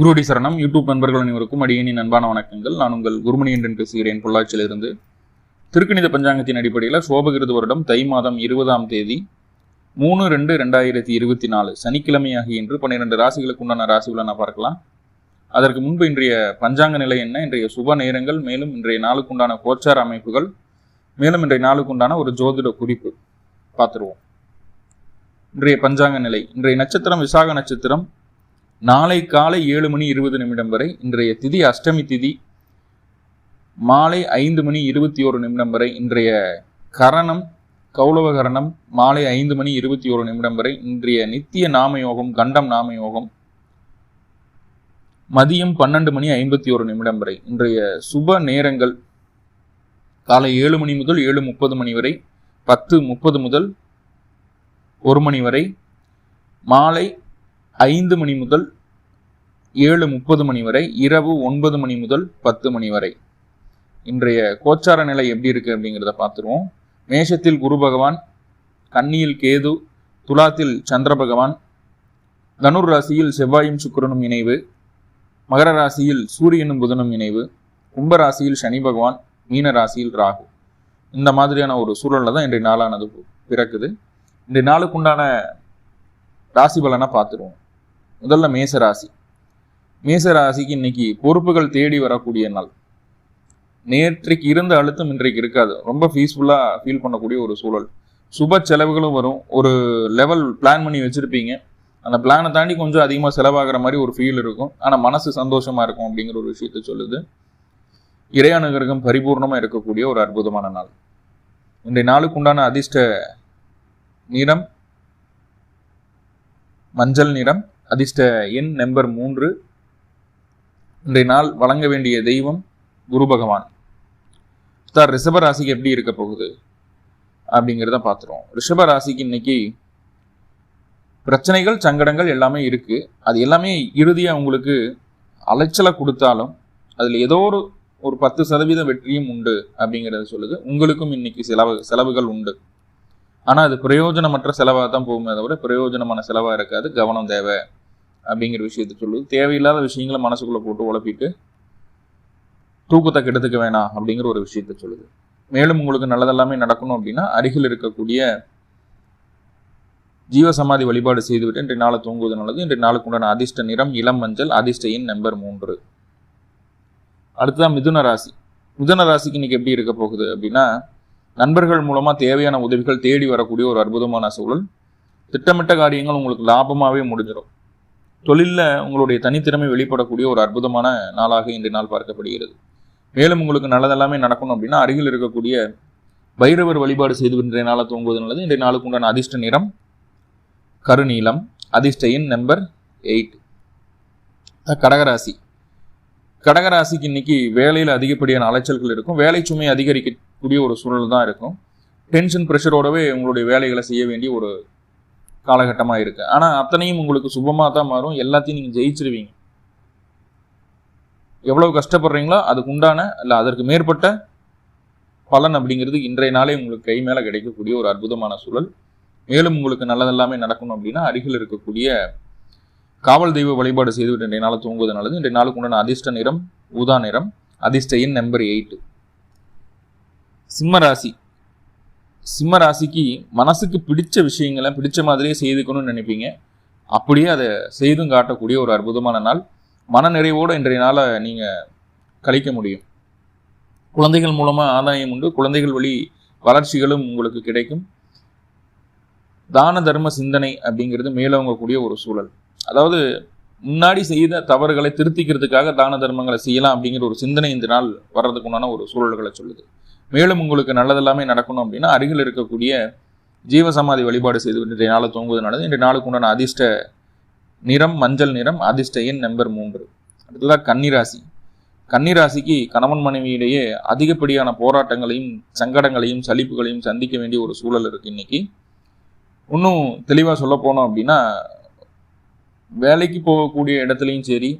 குருடி சரணம். யூடியூப் நண்பர்கள் அனைவருக்கும் அடியணி அன்பான வணக்கங்கள். நான் உங்கள் குருமணி என்றன் பேசுகிறேன் பொள்ளாச்சியிலிருந்து. திருக்கணித பஞ்சாங்கத்தின் அடிப்படையில் சோபகிருத வருடம் தை மாதம் இருபதாம் தேதி மூணு ரெண்டு ரெண்டாயிரத்தி இருபத்தி நாலு சனிக்கிழமை ஆகிய இன்று பன்னிரெண்டு ராசிகளுக்கு உண்டான ராசிகளை நான் பார்க்கலாம். அதற்கு முன்பு இன்றைய பஞ்சாங்க நிலை என்ன? இன்றைய சுப நேரங்கள் மேலும் இன்றைய நாளுக்குண்டான கோச்சார அமைப்புகள் மேலும் இன்றைய நாளுக்குண்டான ஒரு ஜோதிட குறிப்பு பார்த்துருவோம். இன்றைய பஞ்சாங்க நிலை. இன்றைய நட்சத்திரம் விசாக நட்சத்திரம் நாளை காலை ஏழு மணி இருபது நிமிடம் வரை இன்றைய திதி அஷ்டமி திதி மாலை ஐந்து மணி இருபத்தி ஒரு நிமிடம் வரை இன்றைய கரணம் கௌளவ கரணம் மாலை ஐந்து மணி இருபத்தி ஒரு நிமிடம் வரை இன்றைய நித்திய நாம யோகம் கண்டம் நாம யோகம் மதியம் பன்னெண்டு மணி ஐம்பத்தி ஒரு நிமிடம் வரை இன்றைய சுப நேரங்கள் காலை ஏழு மணி முதல் ஏழு முப்பது மணி வரை பத்து முப்பது முதல் ஒரு மணி வரை மாலை ஐந்து மணி முதல் ஏழு முப்பது மணி வரை இரவு ஒன்பது மணி முதல் பத்து மணி வரை. இன்றைய கோச்சார நிலை எப்படி இருக்கு அப்படிங்கிறத பார்த்துருவோம். மேஷத்தில் குரு பகவான் கன்னியில் கேது துலாத்தில் சந்திர பகவான் தனுர் ராசியில் செவ்வாயும் சுக்கிரனும் இணைவு மகர ராசியில் சூரியனும் புதனும் இணைவு கும்பராசியில் சனி பகவான் மீன ராசியில் ராகு. இந்த மாதிரியான ஒரு சூழலில் தான் இன்றைய நாளானது பிறக்குது. இன்றைய நாளுக்குண்டான ராசி பலனை பார்த்துருவோம். முதல்ல மேசராசி. மேசராசிக்கு இன்னைக்கு பொறுப்புகள் தேடி வரக்கூடிய நாள். நேற்றைக்கு இருந்த அழுத்தம் இன்றைக்கு இருக்காது. ரொம்ப பீஸ்ஃபுல்லாக ஃபீல் பண்ணக்கூடிய ஒரு சூழல். சுப செலவுகளும் வரும். ஒரு லெவல் பிளான் பண்ணி வச்சுருப்பீங்க. அந்த பிளானை தாண்டி கொஞ்சம் அதிகமாக செலவாகிற மாதிரி ஒரு ஃபீல் இருக்கும். ஆனால் மனசு சந்தோஷமாக இருக்கும் அப்படிங்கிற ஒரு விஷயத்த சொல்லுது. இறையானுகிரகம் பரிபூர்ணமாக இருக்கக்கூடிய ஒரு அற்புதமான நாள். இன்றைய நாளுக்கு உண்டான அதிர்ஷ்ட நிறம் மஞ்சள் நிறம் அதிர்ஷ்ட எண் நம்பர் மூன்று. இன்றைய நாள் வழங்க வேண்டிய தெய்வம் குரு பகவான். சார் ரிஷப ராசிக்கு எப்படி இருக்க போகுது? அப்படிங்கிறத பார்த்துருவோம் ரிஷப ராசிக்கு இன்னைக்கு பிரச்சனைகள் சங்கடங்கள் எல்லாமே இருக்குது அது எல்லாமே இறுதியாக உங்களுக்கு அலைச்சலை கொடுத்தாலும் அதில் ஏதோ ஒரு ஒரு பத்து சதவீத வெற்றியும் உண்டு அப்படிங்கிறத சொல்லுது. உங்களுக்கும் இன்னைக்கு செலவு செலவுகள் உண்டு. ஆனால் அது பிரயோஜனமற்ற செலவாக தான் போகுமே தவிர பிரயோஜனமான செலவாக இருக்காது. கவனம் தேவை. அப்படிங்கிற விஷயத்த சொல்லுது. தேவையில்லாத விஷயங்களை மனசுக்குள்ளே போட்டு உழப்பிட்டு தூக்கத்தை கெடுத்துக்க வேணாம் அப்படிங்கிற ஒரு விஷயத்த சொல்லுது. மேலும் உங்களுக்கு நல்லதெல்லாமே நடக்கணும் அப்படின்னா அருகில் இருக்கக்கூடிய ஜீவசமாதி வழிபாடு செய்துவிட்டு இன்றைய நாளை தூங்குவது நல்லது. இன்றைய நாளுக்கு உண்டான அதிர்ஷ்ட நிறம் இளம் மஞ்சள் அதிர்ஷ்ட எண் நம்பர் மூன்று. அடுத்ததான் மிதுன ராசி. மிதுன ராசிக்கு இன்னைக்கு எப்படி இருக்க போகுது அப்படின்னா நண்பர்கள் மூலமாக தேவையான உதவிகள் தேடி வரக்கூடிய ஒரு அற்புதமான சூழல். திட்டமிட்ட காரியங்கள் உங்களுக்கு லாபமாகவே முடிஞ்சிடும். தொழிலில் உங்களுடைய தனித்திறமை வெளிப்படக்கூடிய ஒரு அற்புதமான நாளாக இன்றைய நாள் பார்க்கப்படுகிறது. மேலும் உங்களுக்கு நல்லதெல்லாமே நடக்கணும் அப்படின்னா அருகில் இருக்கக்கூடிய பைரவர் வழிபாடு செய்து இன்றைய நாளை தூங்குவது நல்லது. இன்றைய நாளுக்கு உண்டான அதிர்ஷ்ட நிறம் கருநீளம் அதிர்ஷ்ட எண் நம்பர் எயிட் கடகராசி. கடகராசிக்கு இன்னைக்கு வேலையில் அதிகப்படியான அலைச்சல்கள் இருக்கும். வேலை சுமை அதிகரிக்கக்கூடிய ஒரு சூழல் தான் இருக்கும் டென்ஷன் ப்ரெஷரோடவே உங்களுடைய வேலைகளை செய்ய வேண்டிய ஒரு காலகட்டமாக இருக்குது ஆனால் அத்தனையும் உங்களுக்கு சுபமாக தான் மாறும். எல்லாத்தையும் நீங்கள் ஜெயிச்சிருவீங்க. எவ்வளவு கஷ்டப்படுறீங்களோ அதுக்கு உண்டான இல்லை அதற்கு மேற்பட்ட பலன் அப்படிங்கிறது இன்றைய நாளே உங்களுக்கு கை மேலே கிடைக்கக்கூடிய ஒரு அற்புதமான சூழல். மேலும் உங்களுக்கு நல்லதெல்லாமே நடக்கணும் அப்படின்னா அருகில் இருக்கக்கூடிய காவல் தெய்வ வழிபாடு செய்துவிட்டு இன்றைய நாள் தூங்குவது நல்லது. இன்றைய நாளுக்கு உண்டான அதிர்ஷ்ட நிறம் ஊதா நிறம் அதிர்ஷ்ட எண் நம்பர் எயிட் சிம்ம ராசி. சிம்ம ராசிக்கு மனசுக்கு பிடிச்ச விஷயங்களை பிடிச்ச மாதிரியே செய்துக்கணும்னு நினைப்பீங்க. அப்படியே அதை செய்தும் காட்டக்கூடிய ஒரு அற்புதமான நாள். மன நிறைவோடு இன்றைய நாளை நீங்கள் கழிக்க முடியும். குழந்தைகள் மூலமாக ஆதாயம் உண்டு. குழந்தைகள் வழி வளர்ச்சிகளும் உங்களுக்கு கிடைக்கும். தான தர்ம சிந்தனை அப்படிங்கிறது மேலோங்கக்கூடிய ஒரு சூழல். அதாவது முன்னாடி செய்த தவறுகளை திருத்திக்கிறதுக்காக தான தர்மங்களை செய்யலாம் அப்படிங்கிற ஒரு சிந்தனை இந்த நாள் வர்றதுக்கு உண்டான ஒரு சூழல்களை சொல்லுது. மேலும் உங்களுக்கு நல்லதெல்லாமே நடக்கணும் அப்படின்னா அருகில் இருக்கக்கூடிய ஜீவசமாதி வழிபாடு செய்து இன்றைய நாளை தூங்குவது நல்லது. இன்றைய நாளுக்கு உண்டான அதிர்ஷ்ட நிறம் மஞ்சள் நிறம் அதிர்ஷ்ட எண் நம்பர் மூன்று. அடுத்ததாக கன்னிராசி. கன்னிராசிக்கு கணவன் மனைவியிடையே அதிகப்படியான போராட்டங்களையும் சங்கடங்களையும் சலிப்புகளையும் சந்திக்க வேண்டிய ஒரு சூழல் இருக்கு இன்னைக்கு. இன்னும் தெளிவாக சொல்ல போனோம் அப்படின்னா வேலைக்கு போகக்கூடிய இடத்துலையும் சரி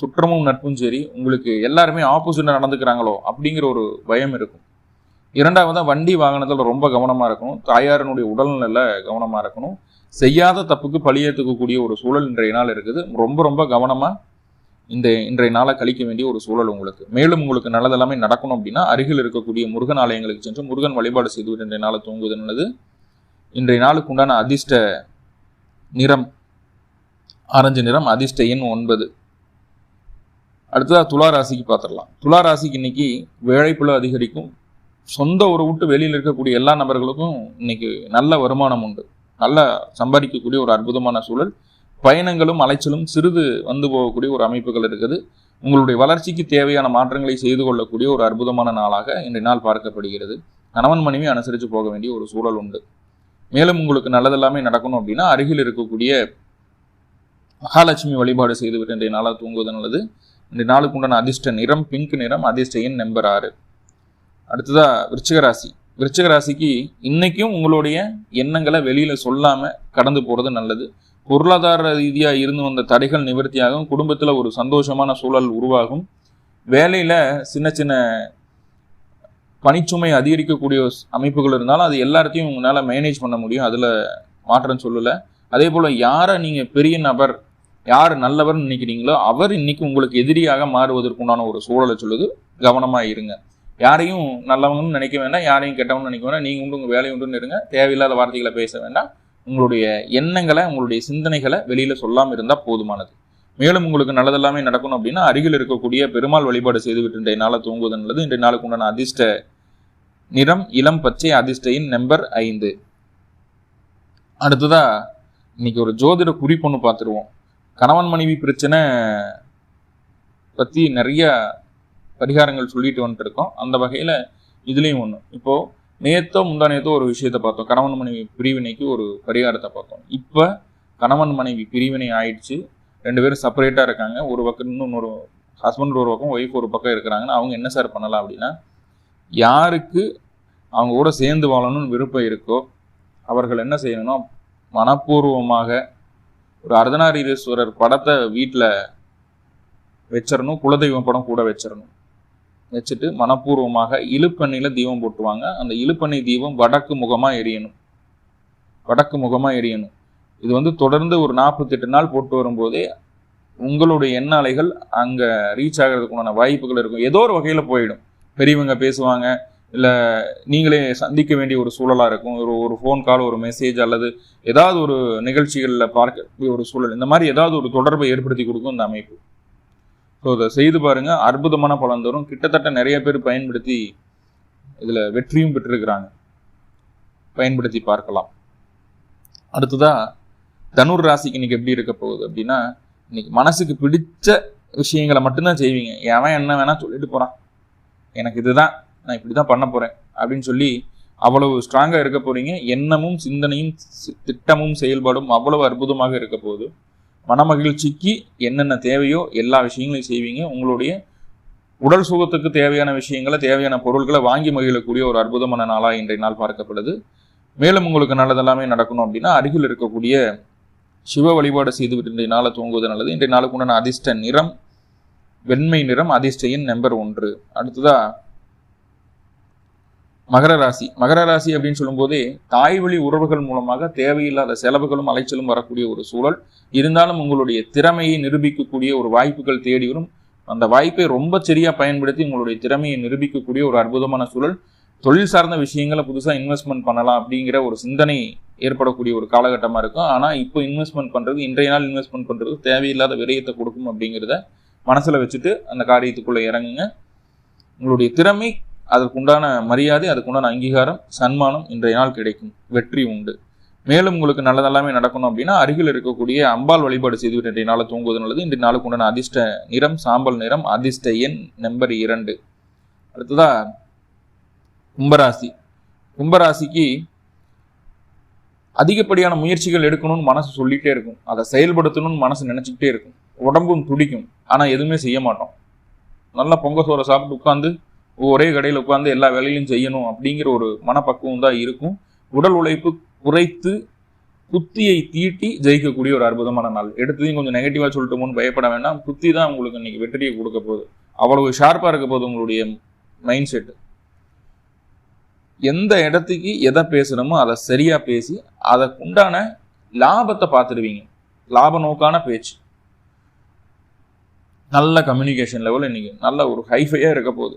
சுற்றமும் நட்பும் சரி உங்களுக்கு எல்லாருமே ஆப்போசிட்டாக நடந்துக்கிறாங்களோ அப்படிங்கிற ஒரு பயம் இருக்கும். இரண்டாவதாக வண்டி வாகனத்தில் ரொம்ப கவனமாக இருக்கணும். தாயாரினுடைய உடல்நிலையில் கவனமாக இருக்கணும். செய்யாத தப்புக்கு பழியேற்றுக்கக்கூடிய ஒரு சூழல் இன்றைய நாள் இருக்குது. ரொம்ப ரொம்ப கவனமாக இந்த இன்றைய நாளை கழிக்க வேண்டிய ஒரு சூழல் உங்களுக்கு. மேலும் உங்களுக்கு நல்லதெல்லாமே நடக்கணும் அப்படின்னா அருகில் இருக்கக்கூடிய முருகன் ஆலயங்களுக்கு சென்று முருகன் வழிபாடு செய்து இன்றைய நாளை தூங்குவது நல்லது. இன்றைய நாளுக்கு உண்டான அதிர்ஷ்ட நிறம் ஆரஞ்சு நிறம் அதிர்ஷ்ட எண் ஒன்பது. அடுத்ததாக துளா ராசிக்கு பார்த்துடலாம். துளா ராசிக்கு இன்னைக்கு வேலைப்புல அதிகரிக்கும். சொந்த ஊரை விட்டு வெளியில் இருக்கக்கூடிய எல்லா நபர்களுக்கும் இன்னைக்கு நல்ல வருமானம் உண்டு. நல்லா சம்பாதிக்கக்கூடிய ஒரு அற்புதமான சூழல். பயணங்களும் அலைச்சலும் சிறிது வந்து போகக்கூடிய ஒரு அமைப்புகள் இருக்குது. உங்களுடைய வளர்ச்சிக்கு தேவையான மாற்றங்களை செய்து கொள்ளக்கூடிய ஒரு அற்புதமான நாளாக இன்றைய நாள் பார்க்கப்படுகிறது. கணவன் மனைவி அனுசரித்து போக வேண்டிய ஒரு சூழல் உண்டு. மேலும் உங்களுக்கு நல்லதெல்லாமே நடக்கணும் அப்படின்னா அருகில் இருக்கக்கூடிய மகாலட்சுமி வழிபாடு செய்துவிட்டு இன்றைய நாளாக தூங்குவது நல்லது. இன்றைய நாளுக்கு உண்டான அதிர்ஷ்ட நிறம் பிங்க் நிறம் அதிர்ஷ்ட எண் நம்பர் ஆறு. அடுத்ததா விருச்சிக ராசி. விருச்சிக ராசிக்கு இன்னைக்கும் உங்களுடைய எண்ணங்களை வெளியில சொல்லாம கடந்து போறது நல்லது. பொருளாதார ரீதியாக இருந்து வந்த தடைகள் நிவர்த்தியாகும். குடும்பத்தில் ஒரு சந்தோஷமான சூழல் உருவாகும். வேலையில் சின்ன சின்ன பணிச்சுமை அதிகரிக்கக்கூடிய அமைப்புகள் இருந்தாலும் அது எல்லாத்தையும் உங்களால் மேனேஜ் பண்ண முடியும். அதில் மாற்றம் சொல்லலை. அதே போல் யாரை நீங்கள் பெரிய நபர் யார் நல்லவர்னு நினைக்கிறீங்களோ அவர் இன்னைக்கு உங்களுக்கு எதிரியாக மாறுவதற்குண்டான ஒரு சூழலை சொல்லுது. கவனமாக இருங்க. யாரையும் நல்லவங்கன்னு நினைக்க வேண்டாம் யாரையும் கெட்டவங்கன்னு நினைக்க வேண்டாம். நீங்கள் உண்டு உங்கள் வேலை உண்டுன்னு இருங்க. தேவையில்லாத வார்த்தைகளை பேச வேண்டாம். உங்களுடைய எண்ணங்களை உங்களுடைய சிந்தனைகளை வெளியில் சொல்லாமல் இருந்தால் போதுமானது. மேலும் உங்களுக்கு நல்லதெல்லாமே நடக்கணும் அப்படின்னா அருகில் இருக்கக்கூடிய பெருமாள் வழிபாடு செய்துவிட்டு இன்றைய நாளை தூங்குவது நல்லது. இன்றைய நாளுக்கு உண்டான அதிர்ஷ்ட நிறம் இளம் பச்சை அதிர்ஷ்டையின் நம்பர் ஐந்து. அடுத்ததா இன்னைக்கு ஒரு ஜோதிட குறிப்பொன்று பார்த்துருவோம். கணவன் மனைவி பிரச்சனை பற்றி நிறைய பரிகாரங்கள் சொல்லிட்டு வந்துட்டு இருக்கோம் அந்த வகையில் இதுலேயும் ஒன்று இப்போது நேத்தோ முந்தா நேத்தோ ஒரு விஷயத்தை பார்த்தோம். கணவன் மனைவி பிரிவினைக்கு ஒரு பரிகாரத்தை பார்த்தோம். இப்போ கணவன் மனைவி பிரிவினை ஆயிடுச்சு. ரெண்டு பேரும் செப்பரேட்டாக இருக்காங்க. ஒரு பக்கம் இன்னொரு ஹஸ்பண்ட் ஒரு பக்கம் ஒய்ஃப் ஒரு பக்கம் இருக்கிறாங்கன்னா அவங்க என்ன சார் பண்ணலாம் அப்படின்னா யாருக்கு அவங்க கூட சேர்ந்து வாழணும்னு விருப்பம் இருக்கோ அவர்கள் என்ன செய்யணும்னா மனப்பூர்வமாக ஒரு அர்த்தநாரீஸ்வரர் படத்தை வீட்டில் வச்சிடணும் குலதெய்வம் படம் கூட வச்சிடணும் வச்சுட்டு மனப்பூர்வமாக இழுப்பண்ணியில் தீபம் போட்டுவாங்க. அந்த இழுப்பண்ணி தீபம் வடக்கு முகமாக எரியணும். வடக்கு முகமாக எரியணும். இது வந்து தொடர்ந்து ஒரு நாற்பத்தெட்டு நாள் போட்டு வரும்போதே உங்களுடைய எண்ண அலைகள் அங்கே ரீச் ஆகிறதுக்குண்டான வாய்ப்புகள் இருக்கும். ஏதோ ஒரு வகையில் போயிடும். பெரியவங்க பேசுவாங்க. இல்லை நீங்களே சந்திக்க வேண்டிய ஒரு சூழலாக இருக்கும். ஒரு ஒரு ஃபோன் கால் ஒரு மெசேஜ் அல்லது ஏதாவது ஒரு நிகழ்ச்சிகளில் பார்க்க ஒரு சூழல். இந்த மாதிரி ஏதாவது ஒரு தொடர்பை ஏற்படுத்தி கொடுக்கும் இந்த அமைப்பு. ஸோ இதை செய்து பாருங்கள் அற்புதமான பலன் தரும். கிட்டத்தட்ட நிறைய பேர் பயன்படுத்தி இதில் வெற்றியும் பெற்றிருக்கிறாங்க. பயன்படுத்தி பார்க்கலாம். அடுத்ததாக தனுர் ராசிக்கு இன்னைக்கு எப்படி இருக்க போகுது அப்படின்னா இன்னைக்கு மனசுக்கு பிடிச்ச விஷயங்களை மட்டும்தான் செய்வீங்க. எவன் என்ன வேணால் சொல்லிட்டு போகிறான் எனக்கு இதுதான் நான் இப்படி தான் பண்ண போகிறேன் அப்படின்னு சொல்லி அவ்வளவு ஸ்ட்ராங்காக இருக்க போகிறீங்க எண்ணமும் சிந்தனையும் திட்டமும் செயல்பாடும் அவ்வளவு அற்புதமாக இருக்க போகுது. மனமகிழ்ச்சிக்கு என்னென்ன தேவையோ எல்லா விஷயங்களையும் செய்வீங்க. உங்களுடைய உடல் சுகத்துக்கு தேவையான விஷயங்களை தேவையான பொருட்களை வாங்கி மகிழக்கூடிய ஒரு அற்புதமான நாளாக இன்றைய நாள் பார்க்கப்படுது. மேலும் உங்களுக்கு நல்லதெல்லாமே நடக்கணும் அப்படின்னா அருகில் இருக்கக்கூடிய சிவ வழிபாடு செய்துவிட்டு இன்றைய நாளை தூங்குவது நல்லது. இன்றைய நாளுக்கு உண்டான அதிர்ஷ்ட நிறம் வெண்மை நிறம் அதிர்ஷ்டையின் நம்பர் ஒன்று. அடுத்ததாக மகர ராசி. மகர ராசி அப்படின்னு சொல்லும்போதே தாய் வழி உறவுகள் மூலமாக தேவையில்லாத செலவுகளும் அலைச்சலும் வரக்கூடிய ஒரு சூழல். இருந்தாலும் உங்களுடைய திறமையை நிரூபிக்கக்கூடிய ஒரு வாய்ப்புகள் தேடி வரும். அந்த வாய்ப்பை ரொம்ப சரியாக பயன்படுத்தி உங்களுடைய திறமையை நிரூபிக்கக்கூடிய ஒரு அற்புதமான சூழல். தொழில் சார்ந்த விஷயங்களை புதுசாக இன்வெஸ்ட்மெண்ட் பண்ணலாம் அப்படிங்கிற ஒரு சிந்தனை ஏற்படக்கூடிய ஒரு காலகட்டமாக இருக்கும். ஆனால் இப்போ இன்வெஸ்ட்மெண்ட் பண்ணுறது இன்றைய நாள் இன்வெஸ்ட்மெண்ட் பண்ணுறது தேவையில்லாத விரயத்தை கொடுக்கும் அப்படிங்கிறத மனசில் வச்சுட்டு அந்த காரியத்துக்குள்ளே இறங்குங்க. உங்களுடைய திறமை அதற்குண்டான மரியாதை அதுக்குண்டான அங்கீகாரம் சன்மானம் இன்றைய நாள் கிடைக்கும். வெற்றி உண்டு. மேலும் உங்களுக்கு நல்லதெல்லாமே நடக்கணும் அப்படின்னா அருகில் இருக்கக்கூடிய அம்பாள் வழிபாடு செய்துவிட்டு இன்றைய நாளை தூங்குவது நல்லது. இன்றைய நாளுக்கு உண்டான அதிர்ஷ்ட நிறம் சாம்பல் நிறம் அதிர்ஷ்ட எண் நம்பர் இரண்டு. அடுத்ததா கும்பராசி. கும்பராசிக்கு அதிகப்படியான முயற்சிகள் எடுக்கணும்னு மனசு சொல்லிகிட்டே இருக்கும். அதை செயல்படுத்தணும்னு மனசு நினச்சிக்கிட்டே இருக்கும். உடம்பும் துடிக்கும். ஆனால் எதுவுமே செய்ய மாட்டோம். நல்லா பொங்க சோறை சாப்பிட்டு உட்காந்து ஒரே கடையில் உட்காந்து எல்லா வேலையிலும் செய்யணும் அப்படிங்கிற ஒரு மனப்பக்குவம் தான் இருக்கும். உடல் உழைப்பு குறைத்து புத்தியை தீட்டி ஜெயிக்கக்கூடிய ஒரு அற்புதமான நாள். எடுத்ததையும் கொஞ்சம் நெகட்டிவாக சொல்லிட்டோமோன்னு பயப்பட வேண்டாம். புத்தி தான் உங்களுக்கு இன்னைக்கு வெற்றியை கொடுக்க போகுது. அவ்வளவு ஷார்ப்பாக இருக்க போகுது உங்களுடைய மைண்ட் செட்டு எந்த இடத்துக்கு எதை பேசுகிறோமோ அதை சரியாக பேசி அதற்குண்டான லாபத்தை பார்த்துடுவீங்க. லாப நோக்கான பேச்சு. நல்ல கம்யூனிகேஷன் லெவல் இன்னைக்கு. நல்ல ஒரு ஹைஃபையாக இருக்க போகுது.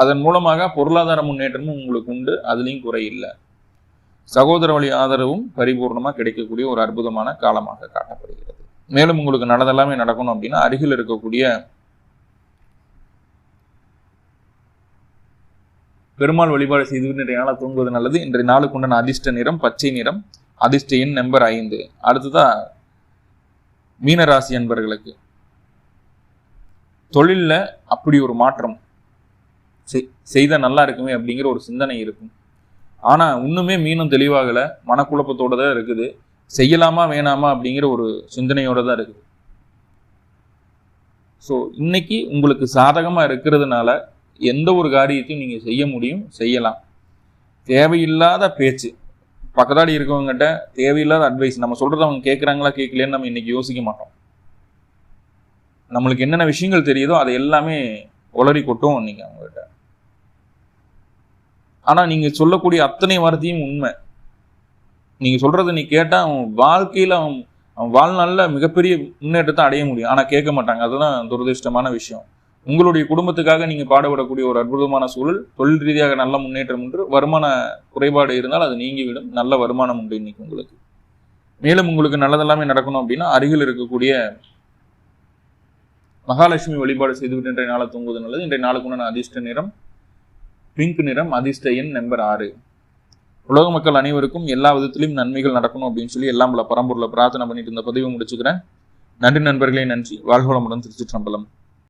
அதன் மூலமாக பொருளாதார முன்னேற்றமும் உங்களுக்கு உண்டு. அதுலேயும் குறை இல்லை. சகோதர வழி ஆதரவும் பரிபூர்ணமாக கிடைக்கக்கூடிய ஒரு அற்புதமான காலமாக காட்டப்படுகிறது மேலும் உங்களுக்கு நல்லதெல்லாமே நடக்கணும் அப்படின்னா அருகில் இருக்கக்கூடிய பெருமாள் வழிபாடு செய்து இன்றைய நாளை தூங்குவது நல்லது. இன்றைய நாளுக்கு உண்டான அதிர்ஷ்ட நிறம் பச்சை நிறம் அதிர்ஷ்ட எண் நம்பர் ஐந்து. அடுத்ததா மீனராசி அன்பர்களுக்கு. தொழிலில் அப்படி ஒரு மாற்றம். செய்- நல்லா இருக்குமே அப்படிங்கிற ஒரு சிந்தனை இருக்கும். ஆனால் இன்னுமே மீனும் தெளிவாகலை. மனக்குழப்பத்தோடு தான் இருக்குது. செய்யலாமா வேணாமா அப்படிங்கிற ஒரு சிந்தனையோட தான் இருக்குது. ஸோ இன்னைக்கு உங்களுக்கு சாதகமாக இருக்கிறதுனால எந்த ஒரு காரியத்தையும் நீங்கள் செய்ய முடியும் செய்யலாம். தேவையில்லாத பேச்சு. பக்கத்தாடி இருக்கவங்ககிட்ட தேவையில்லாத அட்வைஸ் நம்ம சொல்கிறத அவங்க கேட்குறாங்களா கேட்கலையேன்னு நம்ம இன்றைக்கி யோசிக்க மாட்டோம். நம்மளுக்கு என்னென்ன விஷயங்கள் தெரியுதோ அதை எல்லாமே உளறி கொட்டும் நீங்கள் அவங்ககிட்ட. ஆனால் நீங்கள் சொல்லக்கூடிய அத்தனை வார்த்தையும் உண்மை. நீங்கள் சொல்கிறத நீ கேட்டால் அவன் வாழ்க்கையில் அவன் அவன் வாழ்நாளில் மிகப்பெரிய முன்னேற்றத்தை அடைய முடியும். ஆனால் கேட்க மாட்டாங்க. அதுதான் துரதிருஷ்டமான விஷயம். உங்களுடைய குடும்பத்துக்காக நீங்கள் பாடுபடக்கூடிய ஒரு அற்புதமான சூழல் தொழில் ரீதியாக நல்ல முன்னேற்றம் உண்டு. வருமான குறைபாடு இருந்தால் அது நீங்கிவிடும். நல்ல வருமானம் உண்டு இன்னைக்கு உங்களுக்கு. மேலும் உங்களுக்கு நல்லதெல்லாமே நடக்கணும் அப்படின்னா அருகில் இருக்கக்கூடிய மகாலட்சுமி வழிபாடு செய்துவிட்டு இன்றைய நாளை தூங்குவது நல்லது. இன்றைய நாளுக்குண்டான அதிர்ஷ்ட நிறம் பிங்க் நிறம் அதிர்ஷ்ட எண் நம்பர் ஆறு. உலக மக்கள் அனைவருக்கும் எல்லா விதத்திலும் நன்மைகள் நடக்கணும் அப்படின்னு சொல்லி எல்லாம் பல பரம்பூரில் பிரார்த்தனை பண்ணிட்டு இந்த பதிவு முடிச்சுக்கிறேன். நன்றி நண்பர்களே நன்றி. வாழ்வளமுடன் திருச்சிற்றம்பலம்.